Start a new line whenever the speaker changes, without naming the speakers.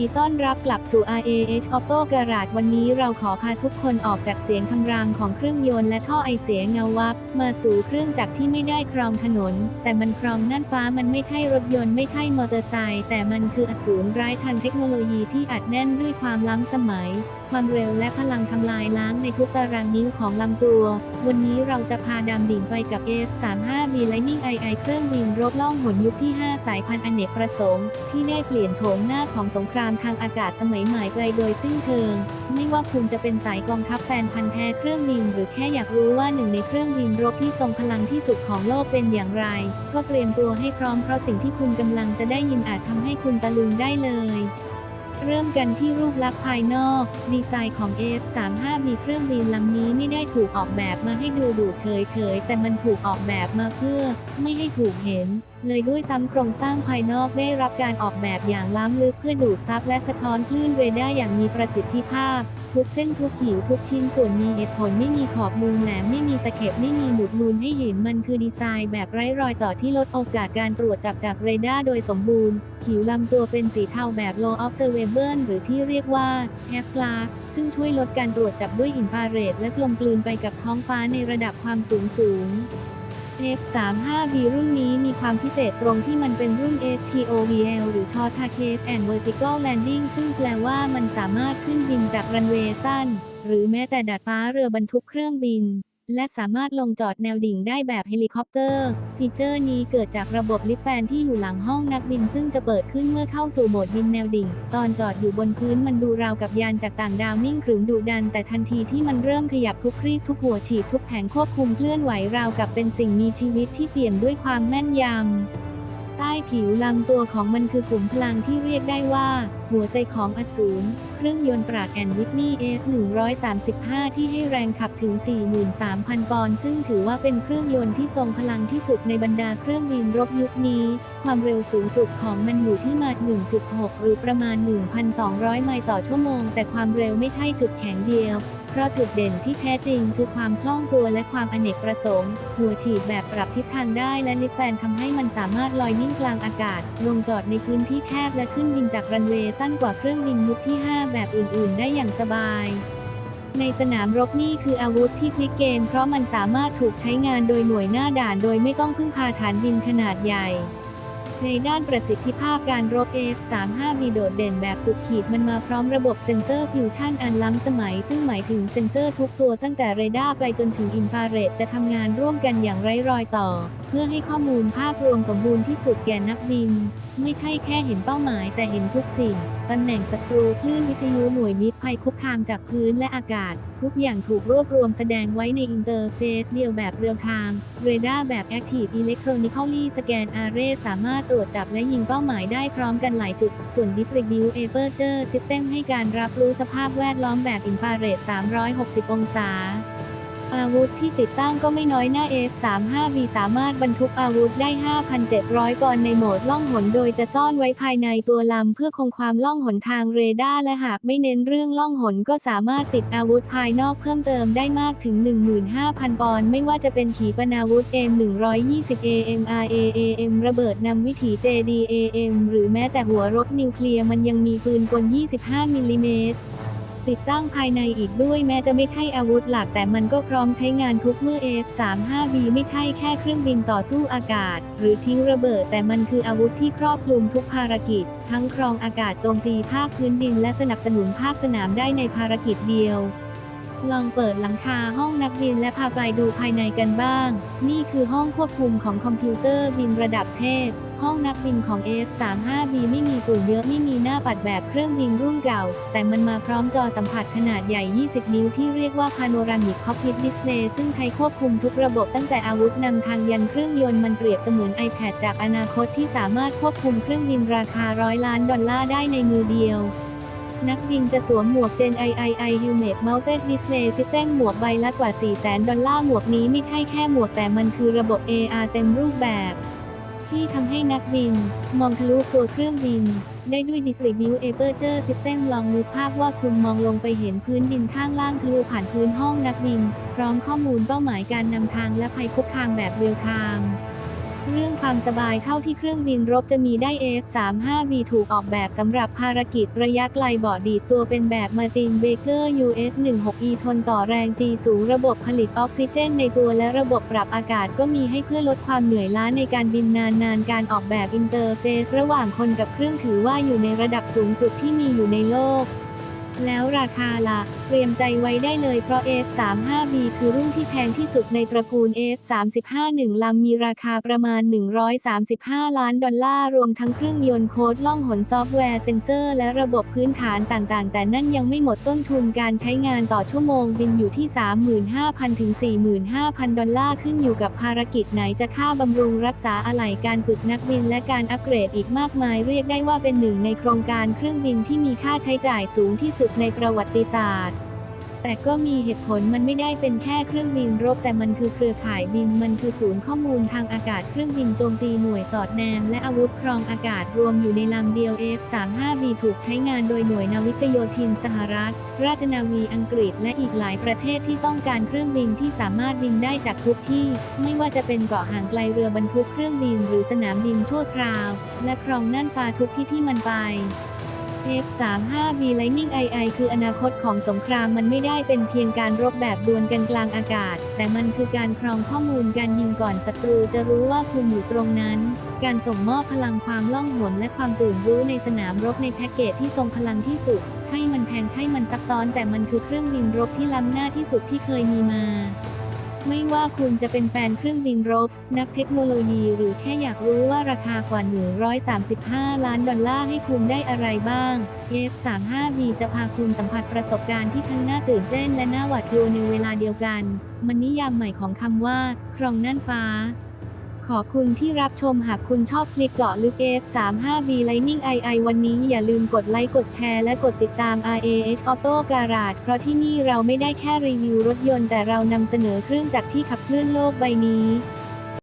ดีต้อนรับกลับสู่ RAH Auto Garage วันนี้เราขอพาทุกคนออกจากเสียงคำรามของเครื่องยนต์และท่อไอเสียเงาวับ มาสู่เครื่องจักรที่ไม่ได้ครองถนน แต่มันครองน่านฟ้ามันไม่ใช่รถยนต์ไม่ใช่มอเตอร์ไซค์แต่มันคืออสูรร้ายทางเทคโนโลยีที่อัดแน่นด้วยความล้ำสมัย ความเร็วและพลังทำลายล้างในทุกตารางนิ้วของลำตัว วันนี้เราจะพาดำดิ่งไปกับ F35B Lightning II เครื่องบินรบล่องหนยุคที่ 5 สายพันธุ์อเนกประสงค์ ที่ได้เปลี่ยนโฉมหน้าของสงครามทางอากาศสมัยใหม่ไกลโดยสิ้นเชิง ไม่ว่าคุณจะเป็นสายกองทัพแฟนพันธ์แท้เครื่องบิน หรือแค่อยากรู้ว่าหนึ่งในเครื่องบินรบที่ทรงพลังที่สุดของโลกเป็นอย่างไร ก็เตรียมตัวให้พร้อมเพราะสิ่งที่คุณกำลังจะได้ยินอาจทำให้คุณตะลึงได้เลย เริ่มกันที่รูปลักษณ์ภายนอก ดีไซน์ของ F35 มีเครื่องบินลำนี้ไม่ได้ถูกออกแบบมาให้ดูดูเฉยๆ แต่มันถูกออกแบบมาเพื่อ ไม่ให้ถูกเห็น เลยด้วยซ้ำโครงสร้างภายนอกได้รับการออกแบบอย่างล้ำลึกเพื่อดูดซับและสะท้อนคลื่นเรดาร์อย่างมีประสิทธิภาพ ทุกเส้นทุกผิวทุกชิ้นส่วนมีเหตุผลไม่มีขอบมุมแหลมไม่มีตะเข็บไม่มีหมุดนูนให้เห็นมันคือดีไซน์แบบไร้รอยต่อที่ลดโอกาสการตรวจจับจากเรดาร์โดยสมบูรณ์ ผิวลำตัวเป็นสีเทาแบบ low observable หรือที่เรียกว่า half glass ซึ่งช่วยลดการตรวจจับด้วยอินฟราเรดและกลมกลืนไปกับท้องฟ้าในระดับความสูงสูง F35B รุ่นนี้มีความพิเศษตรงที่มันเป็นรุ่น STOVL หรือ Short Takeoff and Vertical Landing ซึ่งแปลว่ามันสามารถขึ้นบินจากรันเวย์สั้น หรือแม้แต่ดาดฟ้าเรือบรรทุกเครื่องบิน และสามารถลงจอดแนวดิ่งได้แบบเฮลิคอปเตอร์ ฟีเจอร์นี้เกิดจากระบบลิฟต์แฟนที่อยู่หลังห้องนักบินซึ่งจะเปิดขึ้นเมื่อเข้าสู่โหมดบินแนวดิ่ง ตอนจอดอยู่บนพื้นมันดูราวกับยานจากต่างดาวนิ่งขรึมดุดัน แต่ทันทีที่มันเริ่มขยับทุกครีบทุกหัวฉีดทุกแผงควบคุมเคลื่อนไหวราวกับเป็นสิ่งมีชีวิตที่เปลี่ยนด้วยความแม่นยำ ใต้ผิวลำตัวของมันคือกลุ่มพลังที่เรียกได้ว่า หัวใจของอสูรเครื่องยนต์ปราดแอนวิทนี F135 ที่ให้แรงขับถึง 43,000 ปอนด์ซึ่งถือว่าเป็นเครื่องยนต์ที่ทรงพลังที่สุดในบรรดาเครื่องบินรบยุคนี้ ความเร็วสูงสุดของมันอยู่ที่มา 1.6 หรือประมาณ 1,200 ไมล์ต่อชั่วโมง แต่ความเร็วไม่ใช่จุดแข็งเดียว เพราะจุดเด่นที่แท้จริงคือความคล่องตัวและความอเนกประสงค์ หัวฉีดแบบปรับทิศทางได้และลิฟแฟนทำให้มันสามารถลอยนิ่งกลางอากาศ ลงจอดในพื้นที่แคบและขึ้นบินจากรันเวย์สั้นกว่าเครื่องบินยุคที่ 5 แบบอื่น ๆ ได้อย่างสบายในสนามรบนี่คืออาวุธที่พลิกเกมเพราะมันสามารถถูกใช้งานโดยหน่วยหน้าด่านโดยไม่ต้องพึ่งพาฐานบินขนาดใหญ่ ในด้านประสิทธิภาพการรบ F-35 มีโดดเด่นแบบสุดขีดมันมาพร้อมระบบเซ็นเซอร์ฟิวชั่นอันล้ำสมัย ซึ่งหมายถึงเซ็นเซอร์ทุกตัวตั้งแต่เรดาร์ไปจนถึงอินฟราเรดจะทำงานร่วมกันอย่างไร้รอยต่อ เพื่อให้ข้อมูลภาพรวมสมบูรณ์ที่สุดแก่นักบิน ไม่ใช่แค่เห็นเป้าหมายแต่เห็นทุกสิ่ง ตำแหน่งศัตรูคลื่นวิทยุหน่วยมิตรภัยคุกคามจากพื้นและอากาศ ทุกอย่างถูกรวบรวมแสดงไว้ในอินเตอร์เฟซเดียวแบบเรียลไทม์เรดาร์แบบ Active Electronically Scan Array สามารถตรวจจับและยิงเป้าหมายได้พร้อมกันหลายจุด ส่วน Distribute Aperture System ให้การรับรู้สภาพแวดล้อมแบบอินฟราเรด 360 องศา อาวุธที่ติดตั้งก็ไม่น้อยหน้า F35B สามารถบรรทุกอาวุธได้ 5,700ปอนด์ในโหมดล่องหนโดยจะซ่อนไว้ภายในตัวลำเพื่อคงความล่องหนทางเรดาร์และหากไม่เน้นเรื่องล่องหนก็สามารถติดอาวุธภายนอกเพิ่มเติมได้มากถึง 15,000 ปอนด์ไม่ว่าจะเป็นขีปนาวุธ M120 AMRAAM ระเบิดนำวิถี JDAM หรือแม้แต่หัวรบนิวเคลียร์มันยังมีปืนกล 25 มิลลิเมตร ติดตั้งภายในอีกด้วยแม้จะไม่ใช่อาวุธหลัก แต่มันก็พร้อมใช้งานทุกเมื่อ F-35B ไม่ใช่แค่เครื่องบินต่อสู้อากาศ หรือทิ้งระเบิด แต่มันคืออาวุธที่ครอบคลุมทุกภารกิจ ทั้งครองอากาศโจมตีภาคพื้นดินและสนับสนุนภาคสนามได้ในภารกิจเดียว ลองเปิดหลังคาห้องนักบินและพาไปดูภายในกันบ้าง นี่คือห้องควบคุมของคอมพิวเตอร์บินระดับเทพ ห้องนักบินของ F35B ไม่มีปุ่มเยอะไม่มีหน้าปัดแบบเครื่องบินรุ่นเก่า แต่มันมาพร้อมจอสัมผัสขนาดใหญ่ 20 นิ้วที่เรียกว่า Panoramic Cockpit Display ซึ่งใช้ควบคุมทุกระบบตั้งแต่อาวุธนำทางยันเครื่องยนต์มันเปรียบเสมือน iPad จากอนาคตที่สามารถควบคุมเครื่องบินราคาร้อยล้านดอลลาร์ได้ในมือเดียว นักบินจะสวมหมวก Gen III Helmet Mounted Display System หมวกใบละกว่า 400,000 ดอลลาร์ หมวกนี้ไม่ใช่แค่หมวกแต่มันคือระบบ AR เต็มรูปแบบ ที่ทำให้นักบิน มองทะลุตัวเครื่องบิน ได้ด้วย Distribute Aperture System ลองนึกภาพว่าคุณมองลงไปเห็นพื้นดินข้างล่างทะลุผ่านพื้นห้องนักบิน พร้อมข้อมูลเป้าหมายการนำทางและภัยคุกคามแบบเรียลไทม์ เรื่องความสบายเท่าที่เครื่องบินรบจะมีได้ F-35B ถูกออกแบบสำหรับภารกิจระยะไกลเบาดีดตัวเป็นแบบมาตินเบเกอร์ US-16E ทนต่อแรง G สูงระบบผลิตออกซิเจนในตัวและระบบปรับอากาศก็มีให้เพื่อลดความเหนื่อยล้าในการบินนานๆ การออกแบบอินเตอร์เฟซระหว่างคนกับเครื่องถือว่าอยู่ในระดับสูงสุดที่มีอยู่ในโลก แล้วราคาล่ะ เตรียมใจไว้ได้เลยเพราะ F35B คือรุ่นที่แพงที่สุดในตระกูล F35 หนึ่งลำมีราคาประมาณ 135 ล้านดอลลาร์รวมทั้งเครื่องยนต์โค้ดล่องหนซอฟต์แวร์เซ็นเซอร์และระบบพื้นฐานต่างๆ แต่นั่นยังไม่หมดต้นทุนการใช้งานต่อชั่วโมงบินอยู่ที่ 35,000 ถึง 45,000 ดอลลาร์ขึ้นอยู่กับภารกิจไหนจะค่าบำรุงรักษาอะไหล่การฝึกนักบินและการอัปเกรดอีกมากมายเรียกได้ว่าเป็นหนึ่งในโครงการเครื่องบินที่มีค่าใช้จ่ายสูงที่สุดในประวัติศาสตร์ แต่ก็มีเหตุผลมันไม่ได้เป็นแค่เครื่องบินรบแต่มันคือเครือข่ายบินมันคือศูนย์ข้อมูลทางอากาศเครื่องบินโจมตีหน่วยสอดแนมและอาวุธครองอากาศรวมอยู่ในลำเดียว F-35B ถูกใช้งานโดยหน่วยนาวิกโยธินสหรัฐ ราชนาวีอังกฤษและอีกหลายประเทศที่ต้องการเครื่องบินที่สามารถบินได้จากทุกที่ ไม่ว่าจะเป็นเกาะห่างไกลเรือบรรทุกเครื่องบินหรือสนามบินทั่วคราว และครองน่านฟ้าทุกที่ที่มันไป F-35B Lightning II คืออนาคตของสงครามมันไม่ได้เป็นเพียงการรบแบบดวลกันกลางอากาศ แต่มันคือการครองข้อมูลการยิงก่อนศัตรูจะรู้ว่าคุณอยู่ตรงนั้น การส่งมอบพลังความล่องหนและความตื่นรู้ในสนามรบในแพ็กเกจที่ทรงพลังที่สุด ใช่มันแพงใช่มันซับซ้อน แต่มันคือเครื่องบินรบที่ล้ำหน้าที่สุดที่เคยมีมา ไม่ว่าคุณจะเป็นแฟนเครื่องบินรบ นักเทคโนโลยีหรือแค่อยากรู้ว่าราคากว่า 135 ล้านดอลลาร์ให้คุณได้อะไรบ้าง F35B จะพาคุณสัมผัสประสบการณ์ที่ทั้งน่าตื่นเต้นและน่าหวาดกลัวในเวลาเดียวกัน มันนิยามใหม่ของคำว่า ครองน่านฟ้า ขอบคุณที่รับชมหากคุณชอบคลิปเจาะลึก F35B Lightning II วันนี้อย่าลืมกดไลค์กดแชร์และกดติดตาม RAH Auto Garage เพราะที่นี่เราไม่ได้แค่รีวิวรถยนต์แต่เรานำเสนอเครื่องจักรที่ขับเคลื่อนโลกใบนี้